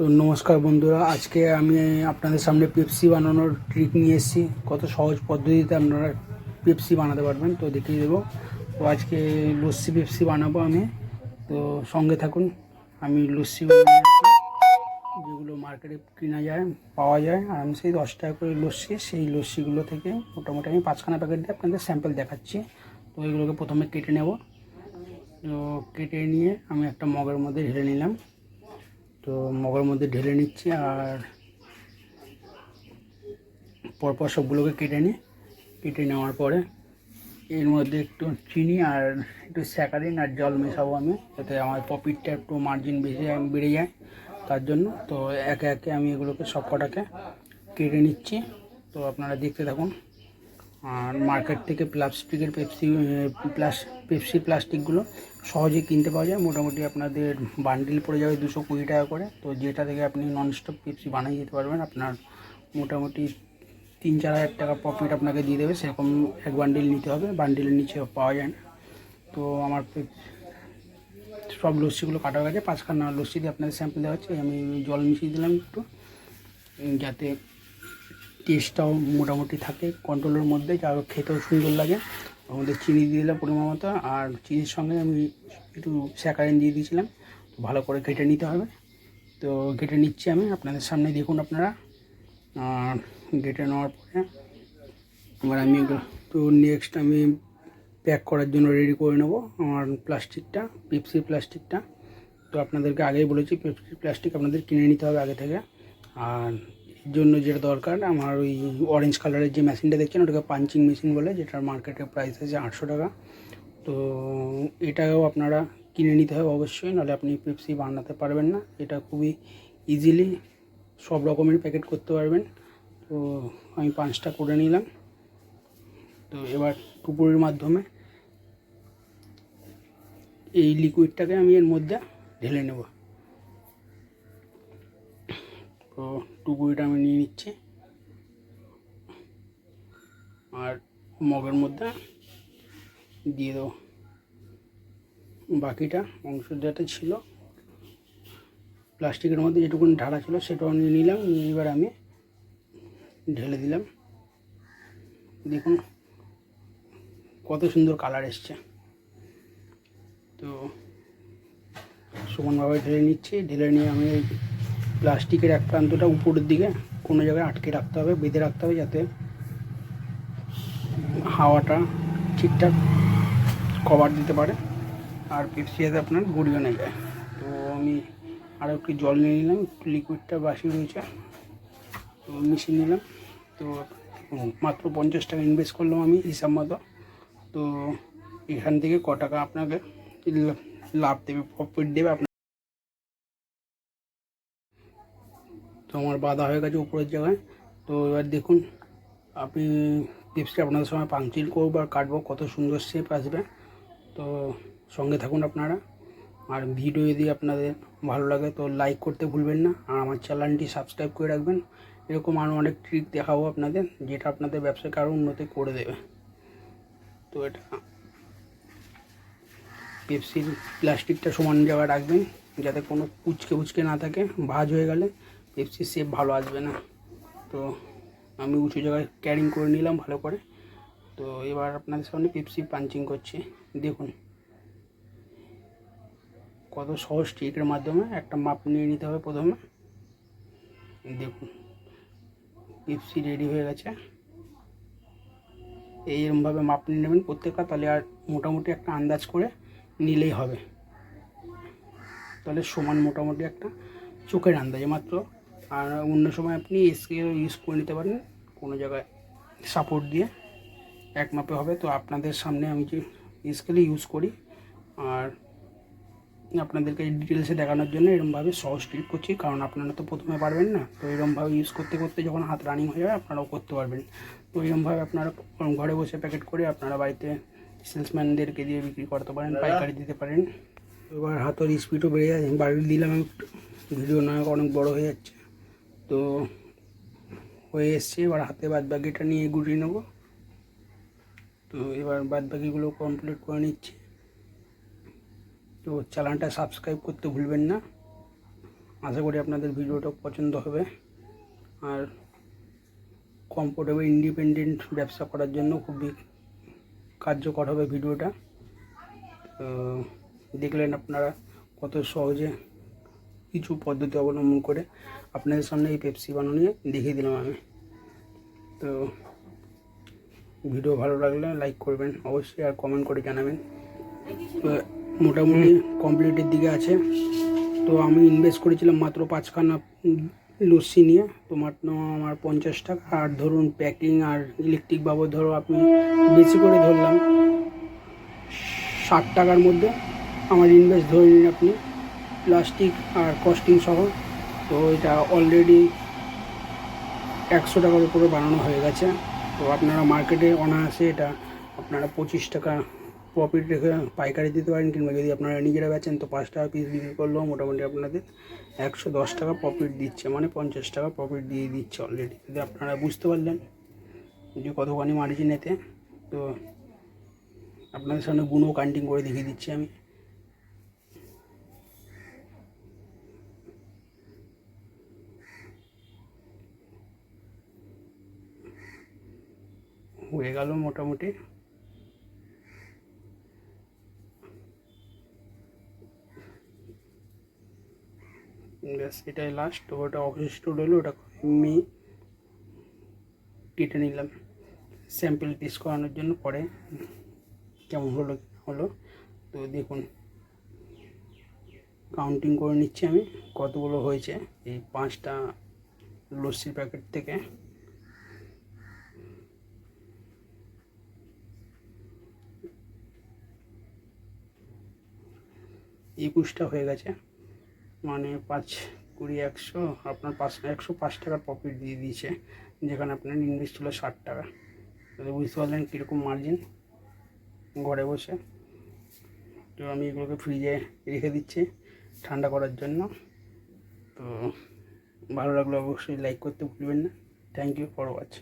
তো নমস্কার বন্ধুরা, আজকে আমি আপনাদের সামনে পেপসি বানানোর ট্রিক নিয়ে এসেছি। কত সহজ পদ্ধতিতে আপনারা পেপসি বানাতে পারবেন, তো দেখিয়ে দেবো। তো আজকে লস্যি পেপসি বানাবো আমি। তো সঙ্গে থাকুন, আমি লস্যি যেগুলো মার্কেটে কেনা যায়, পাওয়া যায়। আর আমি সেই দশ টাকা করে লস্যি, সেই লস্যিগুলো থেকে মোটামুটি আমি পাঁচখানা প্যাকেট দিয়ে আপনাদের স্যাম্পেল দেখাচ্ছি। তো এগুলোকে প্রথমে কেটে নেব। তো কেটে নিয়ে আমি একটা মগের মধ্যে ঢেলে নিলাম। তো মগের মধ্যে ঢেলে নিচ্ছি আর পরপর সবগুলোকে কেটে নিই। কেটে নেওয়ার পরে এর মধ্যে একটু চিনি আর একটু স্যাকারিন আর জল মেশাবো আমি, যাতে আমার প্রফিটটা একটু মার্জিন বেশি বেড়ে যায়। তার জন্য তো একে একে আমি এগুলোকে সব কটাকে কেটে নিচ্ছি। তো আপনারা দেখতে থাকুন। আর মার্কেট থেকে প্লাস্টিকের পেপসি প্লাস পেপসি প্লাস্টিকগুলো সহজে কিনতে পাওয়া যায়। মোটামুটি আপনাদের বান্ডিল পড়ে যাবে দুশো কুড়ি টাকা করে। তো যেটা থেকে আপনি ননস্টপ পেপসি বানিয়ে যেতে পারবেন, আপনার মোটামুটি তিন চার হাজার টাকা প্রফিট আপনাকে দিয়ে দেবে। সেরকম এক বান্ডিল নিতে হবে। বান্ডিলের নিচে পাওয়া যায় না। তো আমার সব লস্যিগুলো কাটা হয়ে গেছে। পাঁচখানা লস্যি দিয়ে আপনাদের স্যাম্পল দেওয়া হচ্ছে আমি জল মিশিয়ে দিলাম একটু যাতে টেস্টটাও মোটামুটি থাকে কন্ট্রোলের মধ্যে, যা খেতেও সুন্দর লাগে। আমাদের চিনি দিয়ে দিলাম পরিমাণ মতো, আর চিনির সঙ্গে আমি একটু স্যাকারিন দিয়ে দিয়েছিলাম। ভালো করে কেটে নিতে হবে। তো কেটে নিচ্ছি আমি, আপনাদের সামনে দেখুন আপনারা। আর কেটে নেওয়ার পরে এবার আমি তো নেক্সট আমি প্যাক করার জন্য রেডি করে নেব আমার প্লাস্টিকটা পেপসি প্লাস্টিকটা তো আপনাদেরকে আগেই বলেছি পেপসি প্লাস্টিক আপনাদের কিনে নিতে হবে আগে থেকে। আর জন্য যেটা দরকার, আমার ওই অরেঞ্জ কালারের যে মেশিনটা দেখছেন, ওটাকে পাঞ্চিং মেশিন বলে, যেটার মার্কেটে প্রাইস আছে আটশো টাকা। তো এটাও আপনারা কিনে নিতে হবে অবশ্যই, নাহলে আপনি পেপসি বানাতে পারবেন না। এটা খুবই ইজিলি সব রকমের প্যাকেট করতে পারবেন। তো আমি পাঁচটা করে নিলাম। তো এবার টুপুরের মাধ্যমে এই লিকুইডটাকে আমি এর মধ্যে ঢেলে নেব। তো টুকুরিটা আমি নিয়ে নিচ্ছি। আর মগের মধ্যে দিয়ে দেবো। বাকিটা অংশ যেটা ছিল, প্লাস্টিকের মধ্যে যেটুকু ঢালা ছিল সেটাও নিয়ে নিলাম। এবার আমি ঢেলে দিলাম। দেখুন কত সুন্দর কালার এসছে। তো সমানভাবে ঢেলে নিচ্ছি। ঢেলে নিয়ে আমি প্লাস্টিকের এক প্রান্তটা উপরের দিকে কোনো জায়গায় আটকে রাখতে হবে, বেঁধে রাখতে হবে যাতে হাওয়াটা ঠিকঠাক কভার দিতে পারে। আর পেপসি যাতে আপনার গড়িয়ে না যায় তো আমি আরও একটু জল নিয়ে নিলাম একটু লিকুইডটা বাসি রয়েছে। তো মিশিয়ে নিলাম। তো মাত্র পঞ্চাশ টাকা ইনভেস্ট করলাম আমি হিসাব মতো। তো এখান থেকে ক টাকা আপনাকে লাভ দেবে প্রফিট দেবে আপনার তো আমার বাধা হয়ে গেছে উপরের জায়গায়। তো এবার দেখুন, আপনি টিপসটা আপনাদের সময় পাংচিল করব আর কাটবো, কত সুন্দর শেপ আসবে। তো সঙ্গে থাকুন আপনারা। আর ভিডিও যদি আপনাদের ভালো লাগে তো লাইক করতে ভুলবেন না। আর আমার চ্যানেলটি সাবস্ক্রাইব করে রাখবেন। এরকম আরও অনেক ট্রিক দেখাবো আপনাদের, যেটা আপনাদের ব্যবসাকে আরও উন্নতি করে দেবে। তো এটা পেপসির প্লাস্টিকটা সমান জায়গায় রাখবেন, যাতে কোনো কুচকে উচকে না থাকে, ভাজ হয়ে গেলে। পেপসির শেপ ভালো আসবে না। তো আমি উঁচু জায়গায় ক্যারিং করে নিলাম ভালো করে। তো এবার আপনাদের সামনে পেপসি পাঞ্চিং করছি। দেখুন। কত সহজ ট্রিকের মাধ্যমে একটা মাপ নিয়ে নিতে হবে প্রথমে। দেখুন। পেপসি রেডি হয়ে গেছে। এইরকমভাবে মাপ নিয়ে নেবেন প্রত্যেকটা, তাহলে আর মোটামুটি একটা আন্দাজ করে নিলেই হবে। তাহলে সমান মোটামুটি একটা চোখের আন্দাজে মাত্র আর অন্য সময় আপনি স্কেল ইউজ করে নিতে পারেন কোনো জায়গায় সাপোর্ট দিয়ে। এক মাপে হবে। তো আপনাদের সামনে আমি যে স্কেলে ইউজ করি আর আপনাদেরকে ডিটেলসে দেখানোর জন্য এরকমভাবে সহজ ট্রিক করছি। কারণ আপনারা তো প্রথমে পারবেন না। তো এরকমভাবে ইউজ করতে করতে যখন হাত রানিং হয়ে যাবে আপনারাও করতে পারবেন। তো এরকমভাবে আপনারা ঘরে বসে প্যাকেট করে আপনারা বাড়িতে সেলসম্যানদেরকে দিয়ে বিক্রি করতে পারেন পাইকারি দিতে পারেন। এবার হাতের স্পিডও বেড়ে যাচ্ছে। বাড়ি দিলাম একটু। ভিডিও নয় অনেক বড় হয়ে যাচ্ছে। তো হয়ে এসছে, এবার হাতে বাদ বাকিটা নিয়ে গুটিয়ে নেব। তো এবার বাদ বাকিগুলো কমপ্লিট করে নিচ্ছি। তো চ্যানেলটা সাবস্ক্রাইব করতে ভুলবেন না। আশা করি আপনাদের ভিডিওটা পছন্দ হবে। আর কমফোর্টেবল ইন্ডিপেন্ডেন্ট ব্যবসা করার জন্য খুবই কার্যকর হবে ভিডিওটা। তো দেখলেন আপনারা কত সহজে কিছু পদ্ধতি অবলম্বন করে আপনাদের সামনে এই পেপসি বানানো নিয়ে দেখিয়ে দিলাম আমি। তো ভিডিও ভালো লাগলে লাইক করবেন, অবশ্যই আর কমেন্ট করে জানাবেন। তো মোটামুটি কমপ্লিটের দিকে আছে। তো আমি ইনভেস্ট করেছিলাম মাত্র পাঁচখানা লস্যি নিয়ে। তো মাত্র আমার পঞ্চাশ টাকা। আর ধরুন প্যাকিং আর ইলেকট্রিক বাবদ ধরো আপনি বেশি করে ধরলাম, ষাট টাকার মধ্যে। আমার ইনভেস্ট ধরে নিন আপনি। প্লাস্টিক আর কস্টিং সহ, তো এটা অলরেডি একশো টাকার উপরে বানানো হয়ে গেছে। তো আপনারা মার্কেটে অনায়াসে এটা আপনারা পঁচিশ টাকা প্রফিট রেখে পাইকারি দিতে পারেন, কিংবা যদি আপনারা নিজেরা বেচেন, তো পাঁচ টাকা পিস বিক্রি করলেও মোটামুটি আপনাদের একশো দশ টাকা প্রফিট দিচ্ছে মানে পঞ্চাশ টাকা প্রফিট দিয়ে দিচ্ছে অলরেডি যদি আপনারা বুঝতে পারলেন যে কতখানি মার্জিন এতে, তো আপনাদের সামনে গুণও কান্টিং করে দেখিয়ে দিচ্ছি আমি। হয়ে গেল মোটামুটি। ব্যাস, এটাই লাস্ট ওটা অবশিষ্ট রইল ওটা আমি কেটে নিলাম। স্যাম্পল পিস করানোর জন্য পরে কেমন হলো হলো, তো দেখুন। কাউন্টিং করে নিচ্ছি আমি, কতগুলো হয়েছে, এই পাঁচটা লস্যির প্যাকেট থেকে। একুশটা হয়ে গেছে। মানে পাঁচ কুড়ি একশো, আপনার পাঁচ, একশো পাঁচ টাকার প্রফিট দিয়ে দিয়েছে, যেখানে আপনার ইনভেস্ট ছিল ষাট টাকা। তো বুঝতে পারলেন কীরকম মার্জিন ঘরে বসে। তো আমি এগুলোকে ফ্রিজে রেখে দিচ্ছি ঠান্ডা করার জন্য। তো ভালো লাগলে অবশ্যই লাইক করতে ভুলবেন না। Thank you for watch